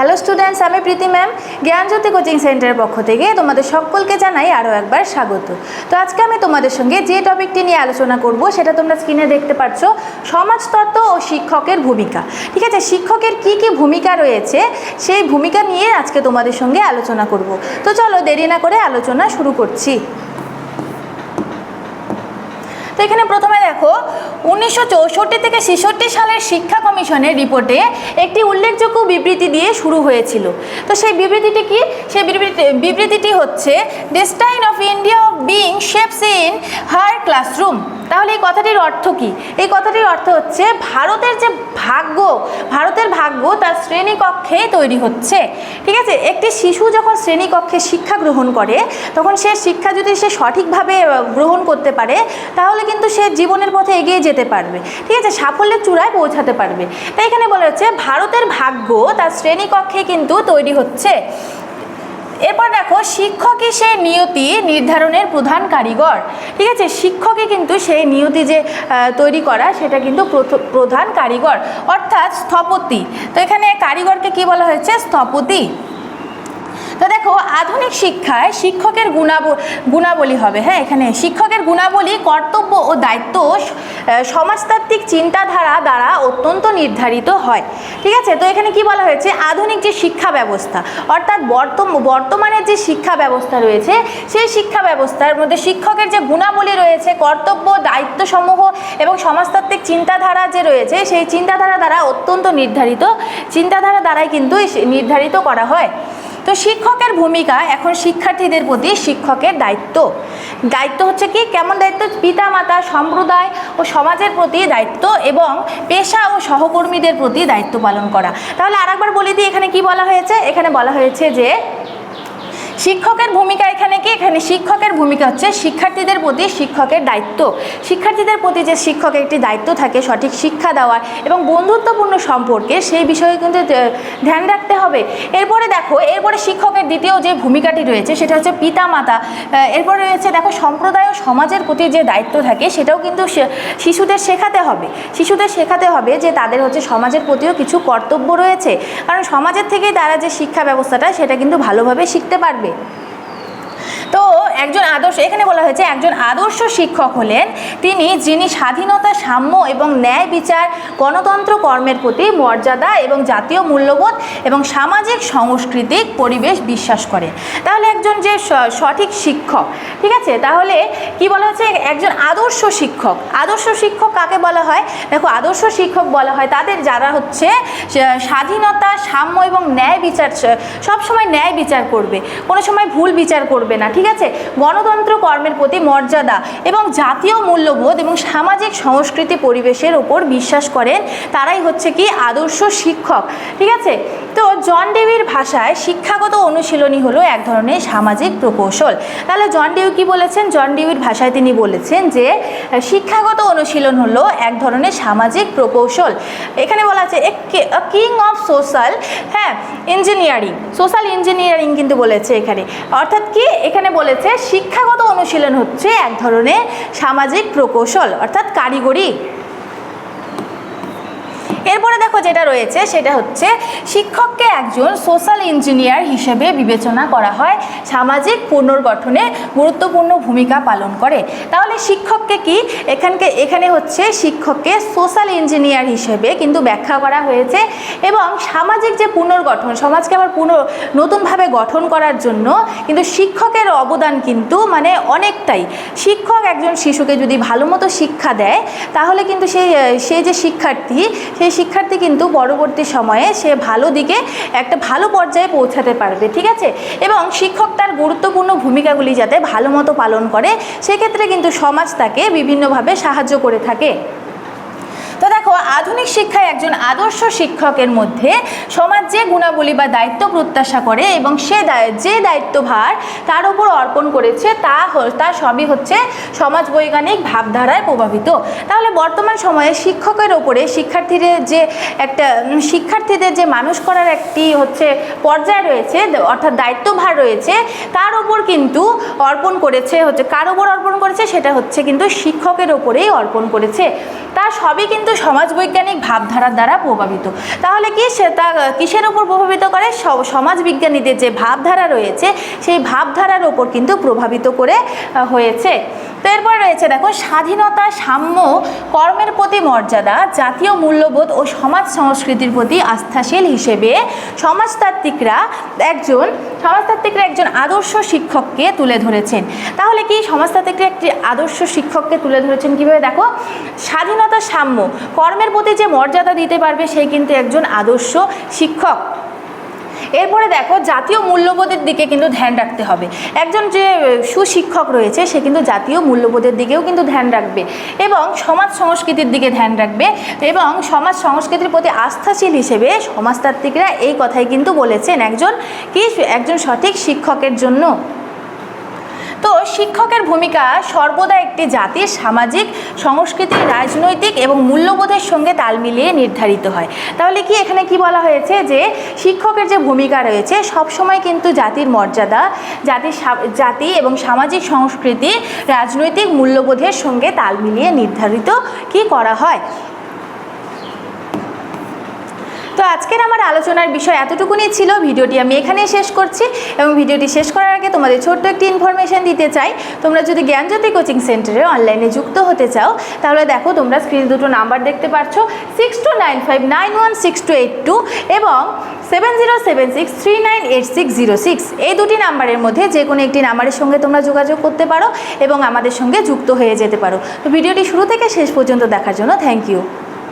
Hello students আমি প্রীতি ma'am জ্ঞানজ্যোতি coaching সেন্টারের পক্ষ থেকে তোমাদের সকলকে জানাই আরও একবার স্বাগত। তো আজকে আমি তোমাদের সঙ্গে যে টপিকটি নিয়ে আলোচনা করব, সেটা তোমরা স্ক্রিনে দেখতে পাচ্ছ সমাজতত্ত্ব ও শিক্ষকের ভূমিকা। ঠিক আছে, শিক্ষকের কি কি ভূমিকা রয়েছে, সেই ভূমিকা নিয়ে আজকে তোমাদের সঙ্গে আলোচনা করব। তো চলো দেরি না করে আলোচনা শুরু করছি। তো এখানে প্রথমে দেখো, উনিশশো চৌষট্টি থেকে ছেষট্টি সালের শিক্ষা কমিশনের রিপোর্টে একটি উল্লেখযোগ্য বিবৃতি দিয়ে শুরু হয়েছিল। তো সেই বিবৃতিটি কি? সেই বিবৃতি বিবৃতিটি হচ্ছে destiny of India of being shapes in her classroom তাহলে এই কথাটির অর্থ কি? এই কথাটির অর্থ হচ্ছে, ভারতের যে ভাগ্য, ভারতের ভাগ্য তার শ্রেণীকক্ষে তৈরি হচ্ছে। ঠিক আছে? একটি শিশু যখন শ্রেণীকক্ষে শিক্ষা গ্রহণ করে, তখন সে শিক্ষা যদি সে সঠিকভাবে গ্রহণ করতে পারে, তাহলে কিন্তু সে জীবনের পথে এগিয়ে যেতে পারবে। ঠিক আছে? সাফল্যের চূড়ায় পৌঁছাতে পারবে। তাই এখানে বলা হচ্ছে, ভারতের ভাগ্য তার শ্রেণীকক্ষে কিন্তু তৈরি হচ্ছে। এরপর দেখো, শিক্ষকই সেই নিয়তি নির্ধারণের প্রধান কারিগর। ঠিক আছে? শিক্ষকই কিন্তু সেই নিয়তি যে তৈরি করা, সেটা কিন্তু প্রধান কারিগর। অর্থাৎ স্থপতি। তো এখানে কারিগরকে কি বলা হয়েছে? স্থপতি। তো দেখো, আধুনিক শিক্ষায় শিক্ষকের গুণাব, গুণাবলী হবে হ্যাঁ এখানে শিক্ষকের গুণাবলী, কর্তব্য ও দায়িত্ব সমাজতাত্ত্বিক চিন্তাধারা দ্বারা অত্যন্ত নির্ধারিত হয়। ঠিক আছে? তো এখানে কি বলা হয়েছে? আধুনিক যে শিক্ষা ব্যবস্থা, অর্থাৎ বর্তম বর্তমানের যে শিক্ষা ব্যবস্থা রয়েছে, সেই শিক্ষা ব্যবস্থার মধ্যে শিক্ষকের যে গুণাবলী রয়েছে, কর্তব্য, দায়িত্বসমূহ এবং সমাজতাত্ত্বিক চিন্তাধারা যে রয়েছে, সেই চিন্তাধারা দ্বারা অত্যন্ত নির্ধারিত, চিন্তাধারা দ্বারাই কিন্তু নির্ধারিত করা হয়। তো শিক্ষকের ভূমিকা এখন শিক্ষার্থীদের প্রতি শিক্ষকের দায়িত্ব। দায়িত্ব হচ্ছে কি? কেমন দায়িত্ব? পিতা মাতা সম্প্রদায় ও সমাজের প্রতি দায়িত্ব এবং পেশা ও সহকর্মীদের প্রতি দায়িত্ব পালন করা। তাহলে আরেকবার বলে দিই, এখানে কি বলা হয়েছে? এখানে বলা হয়েছে যে শিক্ষকের ভূমিকা এখানে কি? এখানে শিক্ষকের ভূমিকা হচ্ছে শিক্ষার্থীদের প্রতি শিক্ষকের দায়িত্ব। শিক্ষার্থীদের প্রতি যে শিক্ষকের একটি দায়িত্ব থাকে, সঠিক শিক্ষা দেওয়া এবং বন্ধুত্বপূর্ণ সম্পর্কে সেই বিষয়ে কিন্তু ধ্যান রাখতে হবে। এরপরে দেখো, এরপরে শিক্ষকের দ্বিতীয় যে ভূমিকাটি রয়েছে, সেটা হচ্ছে পিতা মাতা এরপরে রয়েছে দেখো, সম্প্রদায় ও সমাজের প্রতি যে দায়িত্ব থাকে, সেটাও কিন্তু শিশুদের শেখাতে হবে। শিশুদের শেখাতে হবে যে তাদের হচ্ছে সমাজের প্রতিও কিছু কর্তব্য রয়েছে। কারণ সমাজের থেকেই তারা যে শিক্ষা ব্যবস্থাটা, সেটা কিন্তু ভালোভাবে শিখতে পারবে। Chile. তো একজন আদর্শ, এখানে বলা হয়েছে একজন আদর্শ শিক্ষক হলেন তিনি যিনি স্বাধীনতা, সাম্য এবং ন্যায় বিচার, গণতন্ত্র কর্মের প্রতি মর্যাদা এবং জাতীয় মূল্যবোধ এবং সামাজিক সাংস্কৃতিক পরিবেশ বিশ্বাস করেন। তাহলে একজন যে সঠিক শিক্ষক, ঠিক আছে? তাহলে কি বলা হচ্ছে একজন আদর্শ শিক্ষক। আদর্শ শিক্ষক কাকে বলা হয়? দেখো, আদর্শ শিক্ষক বলা হয় তাদের যারা হচ্ছে স্বাধীনতা, সাম্য এবং ন্যায় বিচার সব সময় ন্যায় বিচার করবে। কোনো সময় ভুল বিচার করবে না, ঠিক আছে? গণতন্ত্র কর্মের প্রতি মর্যাদা এবং জাতীয় মূল্যবোধ এবং সামাজিক সংস্কৃতি পরিবেশের ওপর বিশ্বাস করেন, তারাই হচ্ছে কি আদর্শ শিক্ষক। ঠিক আছে? তো জন ডেভির ভাষায় শিক্ষাগত অনুশীলনী হলো এক ধরনের সামাজিক প্রকৌশল। তাহলে জন ডিউ কি বলেছেন? জন ডিউর ভাষায় তিনি বলেছেন যে, শিক্ষাগত অনুশীলন হলো এক ধরনের সামাজিক প্রকৌশল। এখানে বলা আছে কিং অফ সোশ্যাল হ্যাঁ ইঞ্জিনিয়ারিং সোশ্যাল ইঞ্জিনিয়ারিং কিন্তু বলেছে এখানে। অর্থাৎ কি? এখানে বলেছে, শিক্ষাগত অনুশীলন হচ্ছে এক ধরনের সামাজিক প্রকৌশল, অর্থাৎ কারিগরি। এরপরে দেখো যেটা রয়েছে, সেটা হচ্ছে শিক্ষককে একজন সোশ্যাল ইঞ্জিনিয়ার হিসেবে বিবেচনা করা হয়, সামাজিক পুনর্গঠনে গুরুত্বপূর্ণ ভূমিকা পালন করে। তাহলে শিক্ষককে কি? এখানকে, এখানে হচ্ছে শিক্ষককে সোশ্যাল ইঞ্জিনিয়ার হিসেবে কিন্তু ব্যাখ্যা করা হয়েছে এবং সামাজিক যে পুনর্গঠন, সমাজকে আবার পুনঃ নতুনভাবে গঠন করার জন্য কিন্তু শিক্ষকের অবদান কিন্তু মানে অনেকটাই। শিক্ষক একজন শিশুকে যদি ভালো মতো শিক্ষা দেয়, তাহলে কিন্তু সেই সেই যে শিক্ষার্থী সেই শিক্ষার্থী কিন্তু পরবর্তী সময়ে সে ভালো দিকে একটা ভালো পর্যায়ে পৌঁছাতে পারবে, ঠিক আছে? এবং শিক্ষক তার গুরুত্বপূর্ণ ভূমিকাগুলি যাতে ভালো মতো পালন করে, সেক্ষেত্রে কিন্তু সমাজ তাকে বিভিন্নভাবে সাহায্য করে থাকে। দেখো, আধুনিক শিক্ষায় একজন আদর্শ শিক্ষকের মধ্যে সমাজ যে গুণাবলী বা দায়িত্ব প্রত্যাশা করে এবং সে যে দায়িত্বভার তার উপর অর্পণ করেছে, তা তা সবই হচ্ছে সমাজ বৈজ্ঞানিক ভাবধারায় প্রভাবিত। তাহলে বর্তমান সময়ে শিক্ষকের ওপরে শিক্ষার্থীদের যে একটা শিক্ষার্থীদের যে মানুষ করার একটি হচ্ছে পর্যায় রয়েছে, অর্থাৎ দায়িত্বভার রয়েছে, তার ওপর কিন্তু অর্পণ করেছে, হচ্ছে কার ওপর অর্পণ করেছে, সেটা হচ্ছে কিন্তু শিক্ষকের ওপরেই অর্পণ করেছে। তা সবই কিন্তু সমাজবৈজ্ঞানিক ভাবধারার দ্বারা প্রভাবিত। তাহলে কি সে তা কিসের ওপর প্রভাবিত করে? সমাজবিজ্ঞানীদের যে ভাবধারা রয়েছে, সেই ভাবধারার ওপর কিন্তু প্রভাবিত করে হয়েছে। তো এরপর রয়েছে দেখো, স্বাধীনতা, সাম্য, কর্মের প্রতি মর্যাদা, জাতীয় মূল্যবোধ ও সমাজ সংস্কৃতির প্রতি আস্থাশীল হিসেবে সমাজতাত্ত্বিকরা একজন সমাজতাত্ত্বিকরা একজন আদর্শ শিক্ষককে তুলে ধরেছেন। তাহলে কি সমাজতাত্ত্বিকরা একটি আদর্শ শিক্ষককে তুলে ধরেছেন কীভাবে? দেখো, স্বাধীনতা, সাম্য কর্মের প্রতি যে মর্যাদা দিতে পারবে সেই কিন্তু একজন আদর্শ শিক্ষক। এরপরে দেখো, জাতীয় মূল্যবোধের দিকে কিন্তু ধ্যান রাখতে হবে। একজন যে সুশিক্ষক রয়েছে, সে কিন্তু জাতীয় মূল্যবোধের দিকেও কিন্তু ধ্যান রাখবে এবং সমাজ সংস্কৃতির দিকে ধ্যান রাখবে এবং সমাজ সংস্কৃতির প্রতি আস্থাশীল হিসেবে সমাজতাত্ত্বিকরা এই কথাই কিন্তু বলেছেন একজন কি, একজন সঠিক শিক্ষকের জন্য। তো শিক্ষকের ভূমিকা সর্বদা একটি জাতির সামাজিক, সংস্কৃতির, রাজনৈতিক এবং মূল্যবোধের সঙ্গে তাল মিলিয়ে নির্ধারিত হয়। তাহলে কি এখানে কি বলা হয়েছে যে শিক্ষকের যে ভূমিকা রয়েছে, সবসময় কিন্তু জাতির মর্যাদা, জাতির জাতি এবং সামাজিক সংস্কৃতি, রাজনৈতিক মূল্যবোধের সঙ্গে তাল মিলিয়ে নির্ধারিত কি করা হয়? তো আজকের আমার আলোচনার বিষয় এতটুকুনি ছিল। ভিডিওটি আমি এখানেই শেষ করছি এবং ভিডিওটি শেষ করার আগে তোমাদের ছোট্ট একটি ইনফরমেশন দিতে চাই। তোমরা যদি জ্ঞানজ্যোতি কোচিং সেন্টারে অনলাইনে যুক্ত হতে চাও, তাহলে দেখো তোমরা স্ক্রিন দুটো নাম্বার দেখতে পাচ্ছ six two nine five nine one six two eight two এবং seven zero seven six three nine eight six zero six এই দুটি নাম্বারের মধ্যে যে কোনো একটি নাম্বারের সঙ্গে তোমরা যোগাযোগ করতে পারো এবং আমাদের সঙ্গে যুক্ত হয়ে যেতে পারো। তো ভিডিওটি শুরু থেকে শেষ পর্যন্ত দেখার জন্য থ্যাংক ইউ